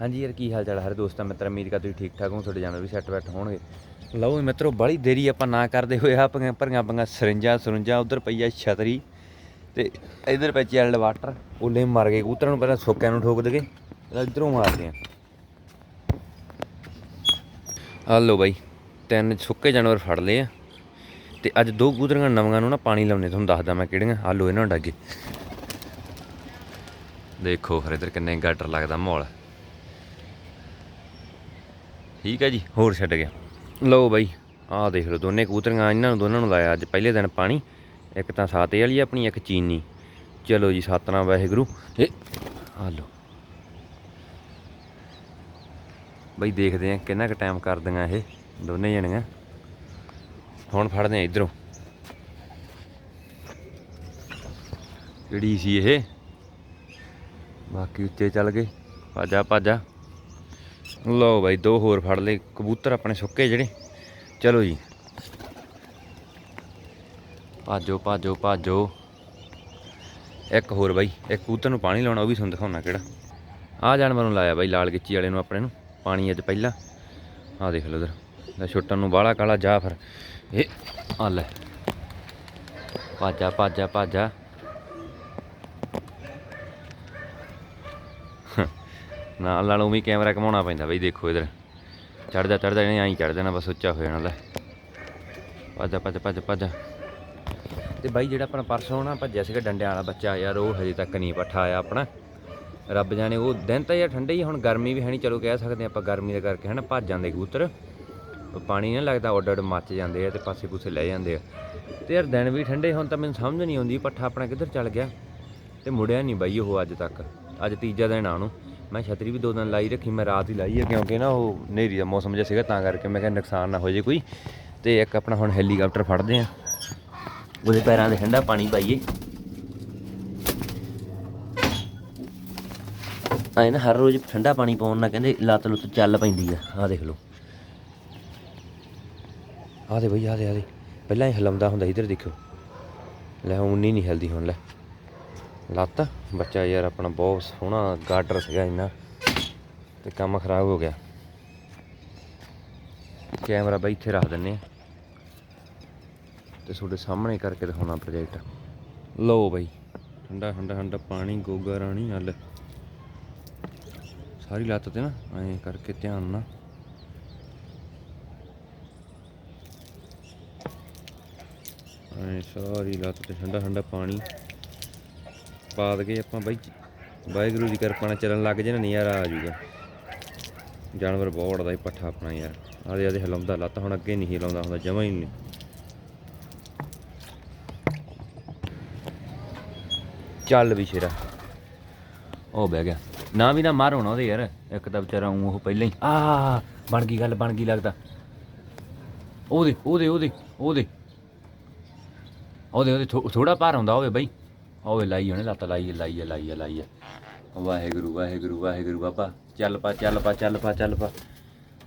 ਹਾਂਜੀ ਯਾਰ, ਕੀ ਹਾਲ ਚਾਲ ਹੈ ਹਰ ਦੋਸਤਾਂ ਮਿੱਤਰ, ਉਮੀਦ ਕਰਦਾ ਤੁਸੀਂ ਠੀਕ ਠਾਕ ਹੋ ਤੁਹਾਡੇ ਜਾਨਵਰ ਵੀ ਸੈੱਟ ਬੈਠ ਹੋਣਗੇ। ਲਓ ਜੀ ਮਿੱਤਰੋ, ਬੜੀ ਦੇਰੀ ਆਪਾਂ ਨਾ ਕਰਦੇ ਹੋਏ ਆ, ਭਰੀਆਂ ਭਰੀਆਂ ਪੰਗਾ ਸਰਿੰਜਾਂ, ਸਰੁੰਜਾਂ, ਉਧਰ ਪਈ ਆ ਛਤਰੀ ਤੇ ਇਧਰ ਪਈ ਚੈਲਡ ਵਾਟਰ, ਉਹਲੇ ਮਰ ਗਏ, ਕਬੂਤਰਾਂ ਨੂੰ ਪਹਿਲਾਂ ਸੁੱਕਿਆਂ ਨੂੰ ਠੋਕ ਦਗੇ ਇਧਰੋਂ ਮਾਰਦੇ ਆ। ਆ ਲਓ ਬਾਈ, ਤਿੰਨ ਸੁੱਕੇ ਜਾਨਵਰ ਫੜ ਲਏ ਆ ਤੇ ਅੱਜ ਦੋ ਕਬੂਤਰਾਂ ਨਵੀਆਂ ਨੂੰ ਨਾ ਪਾਣੀ ਲਾਉਣੇ ਤੁਹਾਨੂੰ ਦੱਸਦਾ ਮੈਂ ਕਿਹੜੀਆਂ ਆ ਲਓ ਇਹਨਾਂ ਨੂੰ ਡੱਗੇ। ਦੇਖੋ ਫਿਰ ਇਧਰ ਕਿੰਨੇ ਗਾਟਰ ਲੱਗਦਾ ਮਾਹੌਲ। ਠੀਕ ਹੈ ਜੀ, ਹੋਰ ਛੱਡ ਗਿਆ। ਲਓ ਬਾਈ, ਆਹ ਦੇਖ ਲਓ ਦੋਨੇ ਕਬੂਤਰੀਆਂ, ਇਹਨਾਂ ਨੂੰ ਦੋਨਾਂ ਨੂੰ ਲਾਇਆ ਅੱਜ, ਪਹਿਲੇ ਦਿਨ ਪਾਣੀ, ਇੱਕ ਤਾਂ ਸਾਤੇ ਵਾਲੀ ਆਪਣੀ, ਇੱਕ ਚੀਨੀ। ਚਲੋ ਜੀ ਸਤਨਾਮ ਵਾਹਿਗੁਰੂ। ਇਹ ਆ ਲਓ। ਬਈ ਦੇਖਦੇ ਆ ਕਿੰਨਾ ਕੁ ਟਾਈਮ ਕਰਦੀਆਂ ਇਹ ਦੋਨੇ ਜਣੀਆਂ। ਹੁਣ ਫੜਦੇ ਆ ਇਧਰੋਂ। ਕਿਹੜੀ ਸੀ ਇਹ? ਬਾਕੀ ਉੱਤੇ ਚੱਲ ਗਏ। ਭਾਜਾ ਭਾਜਾ। ਲਓ ਬਾਈ, ਦੋ ਹੋਰ ਫੜ ਲਏ। ਕਬੂਤਰ ਆਪਣੇ ਸੁੱਕੇ ਜਿਹੜੇ। ਚਲੋ ਜੀ। ਭਾਜੋ ਭਾਜੋ ਭਾਜੋ। ਇੱਕ ਹੋਰ ਬਾਈ, ਇੱਕ ਕਬੂਤਰ ਨੂੰ ਪਾਣੀ ਲਾਉਣਾ, ਉਹ ਵੀ ਤੁਹਾਨੂੰ ਦਿਖਾਉਣਾ ਕਿਹੜਾ। ਆਹ ਜਾਨਵਰ ਨੂੰ ਲਾਇਆ ਬਾਈ, ਲਾਲ ਗਿੱਚੀ ਵਾਲੇ ਨੂੰ ਆਪਣੇ ਨੂੰ। ਪਾਣੀ ਅੱਜ ਪਹਿਲਾਂ। ਆ ਦੇਖ ਲਓ ਉਧਰ ਲੈ ਛੁੱਟਣ ਨੂੰ ਬਾਹਲਾ ਕਾਲਾ ਜਾ ਫਿਰ। ਇਹ ਆ ਲੈ। ਭਾਜਾ ਭਾਜਾ ਭਾਜਾ। ਨਾਲ ਨਾਲ ਉਵੇਂ ਕੈਮਰਾ ਘਮਾਉਣਾ ਪੈਂਦਾ ਬਈ, ਦੇਖੋ ਇਧਰ। ਚੜਦਾ ਚੜਦਾ ਇਹਨੇ ਐਂ ਚੜ ਜਾਣਾ, ਬਸ ਉੱਚਾ ਹੋ ਜਾਣਾ ਲੈ। ਭੱਜ ਭੱਜ ਭੱਜ ਭੱਜ ਤੇ ਬਾਈ ਜਿਹੜਾ ਆਪਣਾ ਪਰਸੋਂ ਨਾ ਭੱਜਿਆ ਸੀਗਾ ਡੰਡਿਆਂ ਵਾਲਾ ਬੱਚਾ, ਯਾਰ ਉਹ ਹਜੇ ਤੱਕ ਨਹੀਂ ਪੱਠਾ ਆਇਆ ਆਪਣਾ। ਰੱਬ ਜਾਣੇ ਉਹ ਦਿਨ ਤਾਂ ਯਾਰ ਠੰਡੇ ਹੀ ਹੁਣ ਗਰਮੀ ਵੀ ਹੈ ਨਹੀਂ, ਚਲੋ ਕਹਿ ਸਕਦੇ ਆਪਾਂ ਗਰਮੀ ਦੇ ਕਰਕੇ ਹਨਾ, ਭੱਜ ਜਾਂਦੇ ਕਬੂਤਰ। ਪਾਣੀ ਨਹੀਂ ਲੱਗਦਾ, ਉੱਡ ਉੱਡ ਮੱਚ ਜਾਂਦੇ ਆ ਤੇ ਪਾਸੇ ਪੂਸੇ ਲੈ ਜਾਂਦੇ ਆ। ਤੇ ਯਾਰ ਦਿਨ ਵੀ ਠੰਡੇ, ਹੁਣ ਤਾਂ ਮੈਨੂੰ ਸਮਝ ਨਹੀਂ ਆਉਂਦੀ, ਪੱਠਾ ਆਪਣਾ ਕਿੱਧਰ ਚੱਲ ਗਿਆ। ਤੇ ਮੁੜਿਆ ਨਹੀਂ ਬਾਈ ਉਹ ਅੱਜ ਤੱਕ, ਅੱਜ ਤੀਜਾ ਦਿਨ ਆ ਉਹਨੂੰ। ਮੈਂ ਛਤਰੀ ਵੀ ਦੋ ਦਿਨ ਲਾਈ ਰੱਖੀ, ਮੈਂ ਰਾਤ ਹੀ ਲਾਈ ਹੈ ਕਿਉਂਕਿ ਨਾ ਉਹ ਹਨੇਰੀ ਦਾ ਮੌਸਮ ਜਿਹਾ ਸੀਗਾ, ਤਾਂ ਕਰਕੇ ਮੈਂ ਕਿਹਾ ਨੁਕਸਾਨ ਨਾ ਹੋ ਜੇ ਕੋਈ। ਤੇ ਇੱਕ ਆਪਣਾ ਹੁਣ ਹੈਲੀਕਾਪਟਰ ਫੜਦੇ ਆ ਉਹਦੇ ਪੈਰਾਂ ਦੇ ਠੰਡਾ ਪਾਣੀ ਪਾਈਏ। ਆਏ ਨਾ ਹਰ ਰੋਜ਼ ਠੰਡਾ ਪਾਣੀ ਪਾਉਣ ਨਾਲ ਕਹਿੰਦੇ ਲੱਤ ਲੁੱਤ ਚੱਲ ਪੈਂਦੀ ਆ। ਆਹ ਦੇਖ ਲਓ। ਆਹ ਦੇ ਬਈ, ਆਹ ਦੇ ਆਹ ਦੇ। ਪਹਿਲਾਂ ਹੀ ਹਿਲਾਉਂਦਾ ਹੁੰਦਾ ਇਧਰ ਦੇਖੋ ਲੈ, ਹੁਣ ਨਹੀਂ ਨਹੀਂ ਹਿਲਦੀ, ਹੁਣ ਲੈ। ਲੱਤ। ਬੱਚਾ ਯਾਰ ਆਪਣਾ ਬਹੁਤ ਸੋਹਣਾ ਗਾਰਡਰ ਸੀਗਾ ਇੰਨਾ, ਤੇ ਕੰਮ ਖਰਾਬ ਹੋ ਗਿਆ। ਕੈਮਰਾ ਬਈ ਇੱਥੇ ਰੱਖ ਦਿੰਨੇ ਆ। ਤੇ ਤੁਹਾਡੇ ਸਾਹਮਣੇ ਕਰਕੇ ਦਿਖਾਉਣਾ ਪ੍ਰੋਜੈਕਟ ਲਓ ਬਈ, ਠੰਡਾ ਠੰਡਾ ਠੰਡਾ ਪਾਣੀ, ਗੋਗਾ ਰਾਣੀ ਹਲ ਸਾਰੀ ਲੱਤ ਤੇ ਨਾ, ਐਂ ਕਰਕੇ ਧਿਆਨ ਨਾਲ। ਐਂ ਸਾਰੀ ਲੱਤ ਤੇ ਠੰਡਾ ਠੰਡਾ ਪਾਣੀ। ਪਾ ਦਗੇ ਆਪਾਂ ਬਾਈ ਵਾਹਿਗੁਰੂ ਦੀ ਕਿਰਪਾ ਨਾਲ ਚੱਲਣ ਲੱਗ ਜੇ ਨਾ, ਨਜ਼ਾਰਾ ਆ ਜੂਗਾ। ਜਾਨਵਰ ਬਹੁਤ ਉੜਦਾ ਹੀ ਪੱਠਾ ਆਪਣਾ ਯਾਰ। ਆਦੇ ਆਦੇ ਹਿਲਾਉਂਦਾ ਲੱਤ, ਹੁਣ ਅੱਗੇ ਨਹੀਂ ਹਿਲਾਉਂਦਾ ਹੁੰਦਾ, ਜਮਾ ਹੀ ਨਹੀਂ। ਚੱਲ ਵੀ ਸ਼ੇਰਾ। ਉਹ ਬਹਿ ਗਿਆ। ਨਾ ਵੀ ਨਾ ਮਾਰ ਹੋਣਾ ਉਹਦੇ ਯਾਰ। ਇੱਕ ਤਾਂ ਵਿਚਾਰਾ ਉਹ ਪਹਿਲਾਂ ਹੀ ਆ, ਬਣ ਗਈ ਗੱਲ, ਬਣ ਗਈ ਲੱਗਦਾ। ਉਹਦੇ ਉਹਦੇ ਉਹਦੇ ਉਹਦੇ। ਉਹਦੇ ਉਹਦੇ ਥੋੜਾ ਭਾਰ ਹੁੰਦਾ ਹੋਵੇ ਬਈ। ਹੋਵੇ ਲਾਈ ਉਹਨੇ ਲੱਤ ਲਾਈ ਹੈ, ਲਾਈ ਹੈ, ਲਾਈ ਹੈ, ਲਾਈ ਹੈ। ਵਾਹਿਗੁਰੂ ਵਾਹਿਗੁਰੂ ਵਾਹਿਗੁਰੂ ਬਾਬਾ। ਚੱਲ ਪਾ ਚੱਲ ਪਾ ਚੱਲ ਪਾ ਚੱਲ ਪਾ।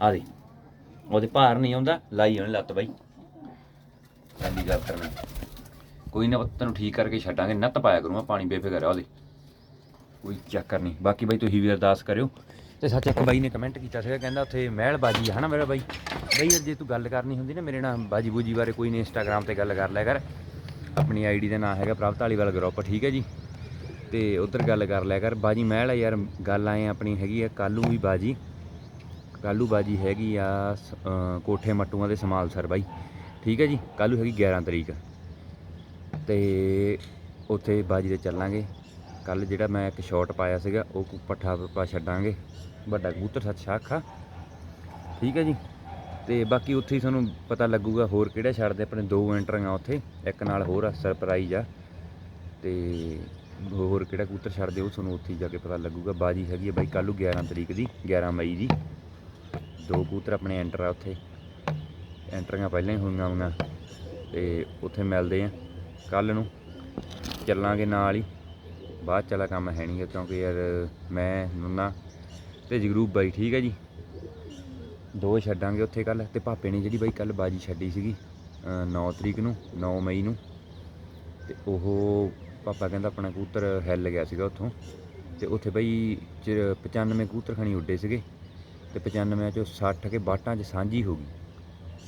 ਆ ਦੇ। ਉਹਦੇ ਭਾਰ ਨਹੀਂ ਆਉਂਦਾ ਲਾਈ ਉਹਨੇ ਲੱਤ ਬਾਈ। ਚੱਲੀ ਗੱਲ ਕਰਨਾ। ਕੋਈ ਨਾ ਤੈਨੂੰ ਠੀਕ ਕਰਕੇ ਛੱਡਾਂਗੇ। ਨੱਤ ਪਾਇਆ ਕਰੂੰ ਕਰੂੰਗਾ ਪਾਣੀ ਬੇਫਿਕਰ ਆ ਉਹਦੇ। ਕੋਈ ਚੱਕਰ ਨਹੀਂ। ਬਾਕੀ ਬਾਈ ਤੁਸੀਂ ਵੀ ਅਰਦਾਸ ਕਰਿਓ। ਤੇ ਸੱਚ ਇੱਕ ਬਾਈ ਨੇ ਕਮੈਂਟ ਕੀਤਾ ਸੀਗਾ ਕਹਿੰਦਾ ਉੱਥੇ ਮਹਿਲਬਾਜ਼ੀ ਹੈ ਨਾ ਮੇਰਾ ਬਾਈ? ਬਾਈ ਯਾਰ ਜੇ ਤੂੰ ਗੱਲ ਕਰਨੀ ਹੁੰਦੀ ਨਾ ਮੇਰੇ ਨਾਲ ਬਾਜੀ ਬੂਜੀ ਬਾਰੇ ਕੋਈ ਨਹੀਂ ਇੰਸਟਾਗ੍ਰam ਤੇ ਗੱਲ ਕਰ ਲਿਆ ਕਰ। ਆਪਣੀ ਆਈਡੀ ਦਾ ਨਾਮ ਹੈਗਾ ਪ੍ਰਭ ਵਾਲੀਵਾਲ ਗਰੁੱਪ ਠੀਕ ਹੈ ਜੀ? ਤੇ ਉਧਰ ਗੱਲ ਕਰ ਲਿਆ ਕਰ। ਬਾਜੀ ਮਹਿਲ ਆ ਯਾਰ ਗੱਲ ਆਏ ਆਪਣੀ ਹੈਗੀ ਆ ਕਾਲੂ ਵੀ ਬਾਜੀ। ਕਾਲੂ ਬਾਜੀ ਹੈਗੀ ਆ ਸ- ਕੋਠੇ ਮੱਟੂਆਂ ਦੇ ਸਮਾਲ ਸਰ ਬਾਈ। ਠੀਕ ਹੈ ਜੀ? ਕਾਲੂ ਹੈਗੀ 11 ਤਰੀਕ। ਤੇ ਉੱਥੇ ਬਾਜੀ ਦੇ ਚੱਲਾਂਗੇ। ਕੱਲ ਜਿਹੜਾ ਮੈਂ ਇੱਕ ਸ਼ਾਟ ਪਾਇਆ ਸੀਗਾ, ਉਹ ਕੋ- ਪੱਠਾ ਪਾ ਛੱਡਾਂਗੇ। ਵੱਡਾ ਕਬੂਤਰ ਸੱਚ ਸ਼ਾਖਾ ਠੀਕ ਹੈ ਜੀ? ਤੇ ਬਾਕੀ ਉੱਥੇ ਹੀ ਤੁਹਾਨੂੰ ਪਤਾ ਲੱਗੂਗਾ ਹੋਰ ਕਿਹੜਾ ਛੱਡਦੇ ਆਪਣੇ ਦੋ ਐਂਟਰੀਆਂ ਉੱਥੇ, ਇੱਕ ਨਾਲ ਹੋਰ ਆ ਸਰਪ੍ਰਾਈਜ਼ ਆ। ਤੇ ਹੋਰ ਕਿਹੜਾ ਕਬੂਤਰ ਛੱਡਦੇ ਉਹ ਤੁਹਾਨੂੰ ਉੱਥੇ ਹੀ ਜਾ ਕੇ ਪਤਾ ਲੱਗੂਗਾ। ਬਾਜੀ ਹੈਗੀ ਹੈ ਬਾਈ, ਕੱਲ੍ਹ ਨੂੰ 11 ਤਰੀਕ ਦੀ 11 ਮਈ ਦੀ। ਦੋ ਕਬੂਤਰ ਆਪਣੇ ਐਂਟਰ ਆ ਉੱਥੇ। ਐਂਟਰੀਆਂ ਪਹਿਲਾਂ ਹੀ ਹੋਈਆਂ ਹੋਈਆਂ। ਤੇ ਉੱਥੇ ਮਿਲਦੇ ਆ ਕੱਲ ਨੂੰ ਚੱਲਾਂਗੇ ਨਾਲ ਹੀ। ਬਾਅਦ ਚਲਾ ਕੰਮ ਹੈ ਨਹੀਂ ਗਾ ਕਿਉਂਕਿ ਯਾਰ ਮੈਂ, ਨੁੰਨਾ ਤੇ ਜਗਰੂਪ ਬਾਈ, ਠੀਕ ਹੈ ਜੀ? ਦੋ ਛੱਡਾਂਗੇ ਉੱਥੇ ਕੱਲ ਤੇ ਭਾਪੇ ਨੇ ਜਿਹੜੀ ਬਾਈ ਕੱਲ ਬਾਜੀ ਛੱਡੀ ਸੀਗੀ 9 ਤਰੀਕ ਨੂੰ 9 ਮਈ ਨੂੰ। ਤੇ ਉਹ ਪਾਪਾ ਕਹਿੰਦਾ ਆਪਣਾ ਕਬੂਤਰ ਹਿੱਲ ਗਿਆ ਸੀਗਾ ਉੱਥੋਂ। ਤੇ ਉੱਥੇ ਬਈ ਚ- 95 ਕਬੂਤਰ ਖਣੀ ਉੱਡੇ ਸੀਗੇ। ਤੇ 95 ਚੋਂ 60 ਕੇ ਬਾਟਾਂ 'ਚ ਸਾਂਝੀ ਹੋ ਗਈ।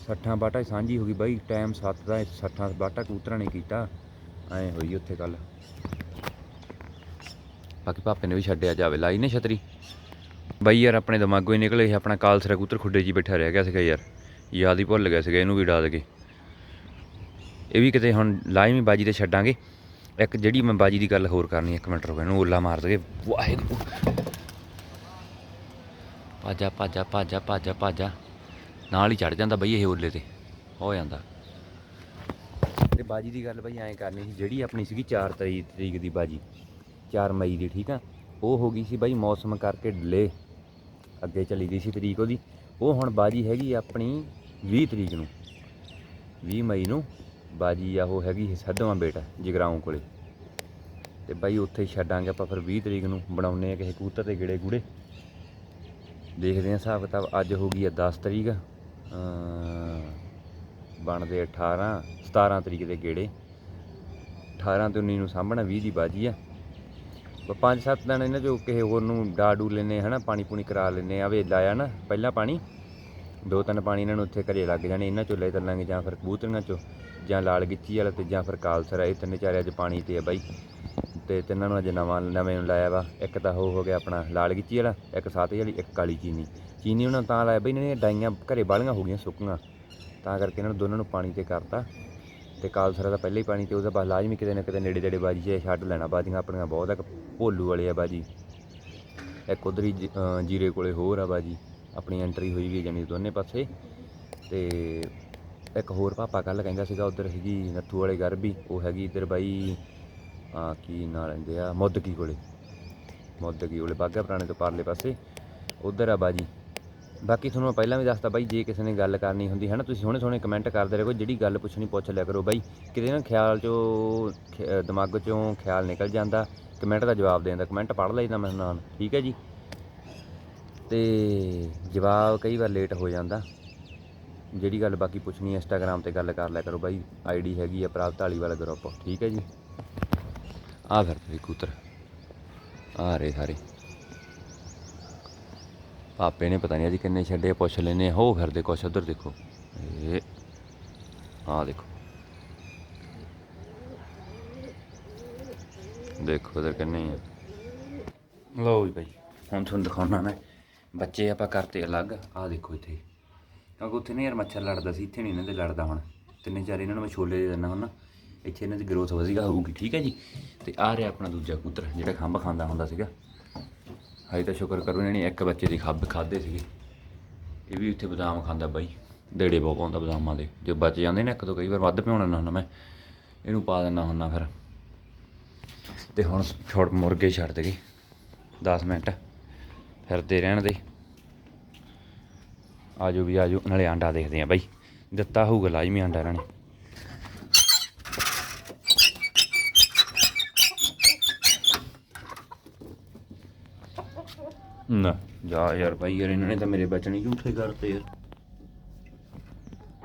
60 ਬਾਟਾਂ 'ਚ ਸਾਂਝੀ ਹੋ ਗਈ ਬਈ, ਟਾਈਮ 7 ਦਾ 60 ਬਾਟਾਂ ਕਬੂਤਰਾਂ ਨੇ ਕੀਤਾ। ਐ ਹੋਈ ਉੱਥੇ ਗੱਲ ਬਾਕੀ ਪਾਪੇ ਨੇ ਵੀ ਛੱਡਿਆ ਜਾਵੇ। ਲਾਈ ਨੇ ਛਤਰੀ? ਬਾਈ ਯਾਰ, ਆਪਣੇ ਦਿਮਾਗੋਂ ਹੀ ਨਿਕਲੇ ਸੀ, ਆਪਣਾ ਕਾਲਸਰਾ ਕਬੂਤਰ ਖੁੱਡੇ ਜੀ ਬੈਠਾ ਰਹਿ ਗਿਆ ਸੀਗਾ ਯਾਰ। ਯਾਦ ਹੀ ਭੁੱਲ ਗਿਆ ਸੀਗਾ, ਇਹਨੂੰ ਵੀ ਉਡਾ ਦਗੇ ਇਹ ਵੀ ਕਿਤੇ ਹੁਣ ਲਾਜ਼ਮੀ ਬਾਜੀ ਤੇ ਛੱਡਾਂਗੇ। ਇੱਕ ਜਿਹੜੀ ਮੈਂ ਬਾਜੀ ਦੀ ਗੱਲ ਹੋਰ ਕਰਨੀ, ਇੱਕ ਮਿੰਟ ਰੁਕੋ, ਇਹਨੂੰ ਓਲਾ ਮਾਰ ਦਗੇ ਵਾਹਿਗੁਰੂ। ਭਾਜਾ ਭਾਜਾ ਭਾਜਾ ਭਾਜਾ ਭਾਜਾ। ਨਾਲ ਹੀ ਚੜ ਜਾਂਦਾ ਬਈ ਇਹ ਓਲੇ ਤੇ। ਹੋ ਜਾਂਦਾ। ਤੇ ਬਾਜੀ ਦੀ ਗੱਲ ਬਈ ਐਂ ਕਰਨੀ ਸੀ, ਜਿਹੜੀ ਆਪਣੀ ਸੀਗੀ 4 ਤਰੀਕ ਤਰੀਕ ਦੀ ਬਾਜੀ 4 ਮਈ ਦੀ, ਠੀਕ ਆ? ਉਹ ਹੋ ਗਈ ਸੀ ਬਾਈ ਮੌਸਮ ਕਰਕੇ ਡਿਲੇ ਅੱਗੇ ਚਲੀ ਗਈ ਸੀ ਤਰੀਕ ਉਹਦੀ, ਉਹ ਹੁਣ ਬਾਜੀ ਹੈਗੀ ਆਪਣੀ 20 ਤਰੀਕ ਨੂੰ 20 ਮਈ ਨੂੰ ਬਾਜੀ ਆ ਉਹ ਹੈਗੀ ਸੱਧਵਾਂ ਬੇਟਾ ਜਗਰਾਉਂ ਕੋਲੇ। ਤੇ ਬਾਈ ਉੱਥੇ ਛੱਡਾਂਗੇ ਆਪਾਂ ਫਿਰ 20 ਤਰੀਕ ਨੂੰ ਬਣਾਉਨੇ ਆ ਕਿਸੇ ਕੂਤਰ ਦੇ ਗੇੜੇ ਗੂੜੇ। ਦੇਖਦੇ ਆ ਹਿਸਾਬ ਕਿਤਾਬ, ਅੱਜ ਹੋ ਗਈ ਆ 10 ਤਰੀਕ ਬਣਦੇ 18 17 ਤਰੀਕ ਦੇ ਗੇੜੇ। 18 ਤੇ 19 ਨੂੰ ਸਾਹਮਣਾ 20 ਦੀ ਬਾਜੀ ਆ। ਪੰਜ ਸੱਤ ਦਿਨ ਇਹਨਾਂ ਚੋਂ ਕਿਸੇ ਹੋਰ ਨੂੰ ਡਾਡੂ ਲੈਨੇ ਹਨਾ, ਪਾਣੀ ਪੂਣੀ ਕਰਾ ਲੈਨੇ ਆਵੇ ਲਾਇਆ ਨਾ, ਪਹਿਲਾਂ ਪਾਣੀ, ਦੋ ਤਿੰਨ ਪਾਣੀ ਇਹਨਾਂ ਨੂੰ ਉੱਥੇ ਘਰੇ ਲੱਗ ਜਾਣੇ, ਇਹਨਾਂ ਚੋਂ ਲੈ ਚੱਲਾਂਗੇ ਜਾਂ ਫਿਰ ਕਬੂਤਰੀਆਂ ਚੋਂ, ਜਾਂ ਲਾਲ ਗਿੱਚੀ ਵਾਲਾ ਤੇ ਜਾਂ ਫਿਰ ਕਾਲਸਰਾ ਇਹ ਤਿੰਨੇ ਚਾਰੇ ਅੱਜ ਪਾਣੀ ਤੇ ਆ ਬਾਈ। ਤੇ ਤਿੰਨਾਂ ਨੂੰ ਅੱਜ ਨਵਾਂ, ਨਵੇਂ ਨੂੰ ਲਾਇਆ ਵਾ, ਇੱਕ ਤਾਂ ਉਹ ਹੋ ਗਿਆ ਆਪਣਾ ਲਾਲ ਗਿੱਚੀ ਵਾਲਾ, ਇੱਕ ਸਾਤੇ ਵਾਲੀ, ਇੱਕ ਕਾਲੀ ਚੀਨੀ। ਚੀਨੀ ਉਹਨਾਂ ਨੂੰ ਤਾਂ ਲਾਇਆ ਬਈ ਇਹਨਾਂ ਦੀਆਂ ਡਾਈਆਂ ਘਰੇ ਬਾਲੀਆਂ ਹੋ ਗਈਆਂ ਸੁੱਕੀਆਂ, ਤਾਂ ਕਰਕੇ ਇਹਨਾਂ ਨੂੰ ਦੋਨਾਂ ਨੂੰ ਪਾਣੀ ਤੇ ਕਰਤਾ। ਤੇ ਕਾਲਸਰਾ ਦਾ ਪਹਿਲਾਂ ਹੀ ਪਾਣੀ ਤੇ ਉਹਦਾ ਬਸ ਲਾਜ਼ਮੀ ਕਿਤੇ ਨਾ ਕਿਤੇ ਨੇੜੇ ਤੇੜੇ ਬਾਜੀ 'ਚ ਛੱਡ ਲੈਣਾ, ਬਾਜੀਆਂ ਆਪਣੀਆਂ ਬਹੁਤ ਆ, ਇੱਕ ਭੋਲੂ ਵਾਲੇ ਆ ਬਾਜੀ। ਇੱਕ ਉਧਰ ਹੀ ਜੀ- ਜੀਰੇ ਕੋਲੇ ਹੋਰ ਆ ਬਾਜੀ, ਆਪਣੀ ਐਂਟਰੀ ਹੋਈ ਵੀ ਹੈ ਜਾਣੀ ਦੋਨੇ ਪਾਸੇ। ਤੇ ਇੱਕ ਹੋਰ ਪਾਪਾ ਕੱਲ ਕਹਿੰਦਾ ਸੀਗਾ, ਉਧਰ ਹੈਗੀ ਨੱਥੂ ਵਾਲੇ ਘਰ ਵੀ, ਉਹ ਹੈਗੀ ਇੱਧਰ ਬਾਈ ਆ ਕੀ ਨਾਂ ਲੈਂਦੇ ਆ, ਮੁੱਦਕੀ ਕੋਲੇ। ਮੁੱਦਕੀ ਕੋਲੇ ਬਾਗਾ ਪੁਰਾਣੇ ਤੋਂ ਪਰਲੇ ਪਾਸੇ। ਉਧਰ ਆ ਬਾਜੀ। ਬਾਕੀ ਤੁਹਾਨੂੰ ਪਹਿਲਾਂ ਵੀ ਦੱਸਤਾ ਬਾਈ, ਜੇ ਕਿਸੇ ਨੇ ਗੱਲ ਕਰਨੀ ਹੁੰਦੀ ਹੈ ਨਾ ਤੁਸੀਂ ਸੋਹਣੇ ਸੋਹਣੇ ਕਮੈਂਟ ਕਰਦੇ ਰਹੋ, ਜਿਹੜੀ ਗੱਲ ਪੁੱਛਣੀ ਪੁੱਛ ਲਿਆ ਕਰੋ ਬਾਈ। ਕਿਤੇ ਨਾ ਖਿਆਲ ਚੋਂ, ਖ- ਦਿਮਾਗ ਚੋਂ ਖਿਆਲ ਨਿਕਲ ਜਾਂਦਾ ਕਮੈਂਟ ਦਾ ਜਵਾਬ ਦੇਣ ਦਾ। ਕਮੈਂਟ ਪੜ੍ਹ ਲਈਦਾ ਮੈਂ ਨਾਲ ਠੀਕ ਹੈ ਜੀ? ਤੇ ਜਵਾਬ ਕਈ ਵਾਰ ਲੇਟ ਹੋ ਜਾਂਦਾ। ਜਿਹੜੀ ਗੱਲ ਬਾਕੀ ਪੁੱਛਣੀ ਹੈ ਇੰਸਟਾਗ੍ਰam ਤੇ ਗੱਲ ਕਰ ਲਿਆ ਕਰੋ ਬਾਈ। ਆਈਡੀ ਹੈਗੀ ਆ, ਪ੍ਰਾਪਤ ਢਾਲੀ ਵਾਲਾ ਗਰੁੱਪ ਠੀਕ ਹੈ ਜੀ? ਆ ਫਿਰ ਤੇ ਕੂਤਰ। ਆ ਰਹੇ ਸਾਰੇ। ਪਾਪੇ ਨੇ ਪਤਾ ਨਹੀਂ ਅੱਜ ਕਿੰਨੇ ਛੱਡੇ, ਪੁੱਛ ਲੈਨੇ ਹੋ। ਫਿਰਦੇ ਕੁਛ, ਉਧਰ ਦੇਖੋ। ਇਹ ਆ ਦੇਖੋ। ਦੇਖੋ ਉਧਰ ਕਿੰਨੇ ਆ। ਲਓ ਜੀ ਭਾਈ, ਹੁਣ ਤੁਹਾਨੂੰ ਦਿਖਾਉਣਾ ਮੈਂ। ਬੱਚੇ ਆਪਾਂ ਕਰਤੇ ਅਲੱਗ ਆ ਦੇਖੋ ਇੱਥੇ। ਕਿਉਂਕਿ ਉੱਥੇ ਨਾ ਯਾਰ ਮੱਛਰ ਲੜਦਾ ਸੀ, ਇੱਥੇ ਨਹੀਂ ਇਹਨਾਂ ਦੇ ਲੜਦਾ ਹੁਣ। ਤਿੰਨੇ ਚਾਰ ਇਹਨਾਂ ਨੂੰ ਮੈਂ ਛੋਲੇ ਦੇ ਦਿੰਦਾ ਹੁਣ ਇੱਥੇ ਇਹਨਾਂ ਦੀ ਗਰੋਥ ਵਧੀਆ ਹੋਊਗੀ ਠੀਕ ਹੈ ਜੀ। ਤੇ ਆ ਰਿਹਾ ਆਪਣਾ ਦੂਜਾ ਕੂਤਰ ਜਿਹੜਾ ਖੰਭ ਖਾਂਦਾ ਹੁੰਦਾ ਸੀਗਾ। ਹਾਈ ਤਾਂ ਸ਼ੁਕਰ ਕਰੋ ਇਹਨਾਂ ਨੇ ਇੱਕ ਬੱਚੇ ਦੀ ਖੱਬ ਖਾਦੇ ਸੀਗੇ। ਇਹ ਵੀ ਉੱਥੇ ਬਦਾਮ ਖਾਂਦਾ ਬਾਈ। ਦੇੜੇ ਬਹੁਤ ਪਾਉਂਦਾ ਬਦਾਮਾਂ ਦੇ। ਜੇ ਬਚ ਜਾਂਦੇ ਨੇ ਇੱਕ ਤੋਂ ਕਈ ਵਾਰ ਵੱਧ ਪਿਉਣਾ ਨਾ ਹੁੰਦਾ ਮੈਂ। ਇਹਨੂੰ ਪਾ ਦਿੰਦਾ ਹੁੰਦਾ ਫਿਰ। ਤੇ ਹੁਣ ਛੋੜ ਮੁਰਗੇ ਛੱਡ ਦੇਗੇ। 10 ਮਿੰਟ। ਫਿਰਦੇ ਰਹਿਣ ਦੇ। ਆਜੋ ਵੀ ਆਜੋ। ਨਾਲੇ ਆਂਡਾ ਦੇਖਦੇ ਆ ਬਾਈ। ਦਿੱਤਾ ਹੋਊਗਾ ਲਾਜ਼ਮੀ ਆਂਡਾ ਇਹਨਾਂ ਨੇ। ਨਾ। ਜਾ ਯਾਰ ਭਾਈ ਯਾਰ, ਇਹਨਾਂ ਨੇ ਤਾਂ ਮੇਰੇ ਬਚਣੇ ਝੂਠੇ ਕਰਤੇ ਯਾਰ।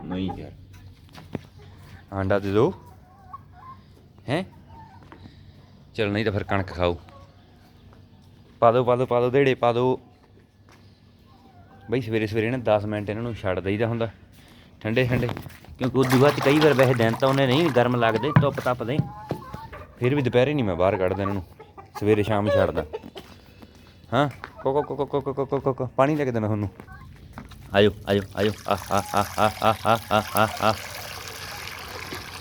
ਨਹੀਂ ਯਾਰ। ਆਂਡਾ ਦੇ ਦੋ। ਹੈ? ਚਲ ਨਹੀਂ ਤਾਂ ਫਿਰ ਕਣਕ ਖਾਓ। ਪਾ ਦੋ ਪਾ ਦੋ ਪਾ ਦੋ ਢੇੜੇ ਪਾ ਦੋ। ਬਈ ਸਵੇਰੇ ਸਵੇਰੇ ਨਾ 10 ਮਿੰਟ ਇਹਨਾਂ ਨੂੰ ਛੱਡ ਦਈਦਾ ਹੁੰਦਾ। ਠੰਡੇ ਠੰਡੇ। ਕਿਉਂਕਿ ਉਹ ਦੁਆ 'ਚ ਕਈ ਵਾਰ ਵੈਸੇ ਦਿਨ ਤਾਂ ਉਹਨੇ ਨਹੀਂ ਗਰਮ ਲੱਗਦੇ, ਧੁੱਪ ਤੱਪਦੇ। ਫਿਰ ਵੀ ਦੁਪਹਿਰੇ ਨਹੀਂ ਮੈਂ ਬਾਹਰ ਕੱਢਦਾ ਇਹਨਾਂ ਨੂੰ। ਸਵੇਰੇ ਸ਼ਾਮ ਛੱਡਦਾ। ਹਾਂ? ਕੋ ਕੋ ਕੋ ਕੋ ਕੋ ਕੋ ਕੋ ਪਾਣੀ ਲੈ ਕੇ ਦੇਣਾ ਤੁਹਾਨੂੰ। ਆਇਓ ਆਇਓ ਆਇਓ। ਆ ਆ ਆ ਆ ਆ ਆ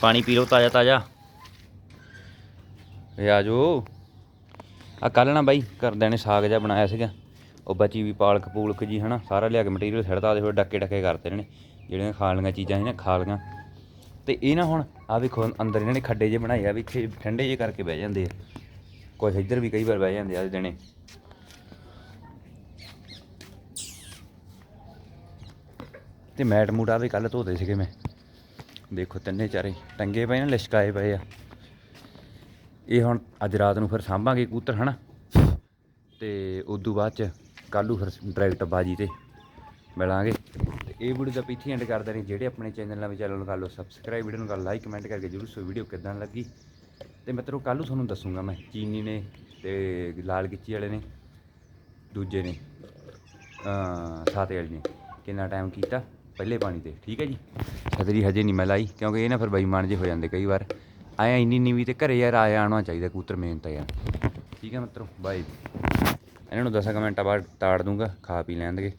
ਪਾਣੀ ਪੀ ਲੋ ਤਾਜ਼ਾ ਤਾਜ਼ਾ। ਆ ਆਜੋ ਆ ਕੱਲ ਨਾ ਬਾਈ ਕਰ ਦੇਣੇ ਸਾਗ ਜਿਹਾ ਬਣਾਇਆ ਸੀਗਾ। ਉਹ ਬਚੀ ਵੀ ਪਾਲਕ, ਪੂਲਕ ਜੀ, ਹਨਾ, ਸਾਰਾ ਲਿਆ ਕੇ ਮਟੀਰੀਅਲ ਛੱਡਤਾ ਦੇ ਫਿਰ ਡੱਕੇ ਡੱਕੇ ਕਰਤੇ ਇਹਨਾਂ ਨੇ। ਜਿਹੜੀਆਂ ਖਾ ਲੀਆਂ ਚੀਜ਼ਾਂ ਇਹਨਾਂ ਖਾ ਲੀਆਂ। ਤੇ ਇਹ ਨਾ ਹੁਣ ਆ ਵੇਖੋ, ਅੰਦਰ ਇਹਨਾਂ ਨੇ ਖੱਡੇ ਜੇ ਬਣਾਏ ਆ, ਵੀ ਇੱਥੇ ਠੰਡੇ ਜੇ ਕਰਕੇ ਬਹਿ ਜਾਂਦੇ ਆ। ਕੁਝ ਇੱਧਰ ਵੀ ਕਈ ਵਾਰ ਬਹਿ ਜਾਂਦੇ ਆ ਜਣੇ ਤੇ ਮੈਟ ਮੂਟ ਆ ਵੀ ਕੱਲ ਧੋਤੇ ਸੀਗੇ ਮੈਂ। ਦੇਖੋ ਤਿੰਨੇ ਚਾਰੇ ਟੰਗੇ ਪਏ ਨੇ ਲਿਸ਼ਕਾਏ ਪਏ ਆ। ਇਹ ਹੁਣ ਅੱਜ ਰਾਤ ਨੂੰ ਫਿਰ ਸਾਂਭਾਂਗੇ ਕਬੂਤਰ, ਹਨਾ? ਤੇ ਉਦੋਂ ਬਾਅਦ ਚ ਕੱਲੂ ਫਿਰ ਡਾਇਰੈਕਟ ਬਾਜੀ ਤੇ ਮਿਲਾਂਗੇ। ਤੇ ਇਹ ਵੀਡੀਓ ਦਾ ਪਿੱਛੇ ਐਂਡ ਕਰਦੇ ਨੇ ਜਿਹੜੇ ਆਪਣੇ ਚੈਨਲ ਨਾਲ ਵੀ ਚੈਨਲ ਨੂੰ ਕਰ ਲਓ ਸਬਸਕ੍ਰਾਈਬ ਵੀਡੀਓ ਨੂੰ ਕਰ ਲਾਈਕ ਕਮੈਂਟ ਕਰਕੇ ਜਰੂਰ ਸੋ ਵੀਡੀਓ ਕਿਦਾਂ ਲੱਗੀ। ਤੇ ਮਿੱਤਰੋ ਕੱਲੂ ਤੁਹਾਨੂੰ ਦੱਸੂਗਾ ਮੈਂ, ਚੀਨੀ ਨੇ ਤੇ ਲਾਲ ਗਿੱਚੀ ਵਾਲੇ ਨੇ, ਦੂਜੇ ਨੇ ਅ ਸਾਤੇ ਵਾਲੇ ਨੇ। ਕਿੰਨਾ ਟਾਈਮ ਕੀਤਾ? ਪਹਿਲੇ ਪਾਣੀ ਤੇ, ਠੀਕ ਹੈ ਜੀ? ਛਤਰੀ ਹਜੇ ਨਹੀਂ ਮੈਂ ਲਾਈ, ਕਿਉਂਕਿ ਇਹ ਨਾ ਫਿਰ ਬੇਈਮਾਨ ਜੇ ਹੋ ਜਾਂਦੇ ਕਈ ਵਾਰ। ਆਇਆ ਇੰਨੀ ਨੀਵੀਂ ਤੇ ਘਰੇ ਯਾਰ ਆਇਆ ਆਉਣਾ ਚਾਹੀਦਾ ਕੂਤਰ ਮੇਨ ਤਾਂ ਯਾਰ। ਠੀਕ ਹੈ ਮਿੱਤਰੋ ਬਾਈ ਇਹਨਾਂ ਨੂੰ 10 ਕਮੈਂਟਾਂ ਬਾਅਦ ਤਾੜ ਦੂੰਗਾ, ਖਾ ਪੀ ਲੈਣਗੇ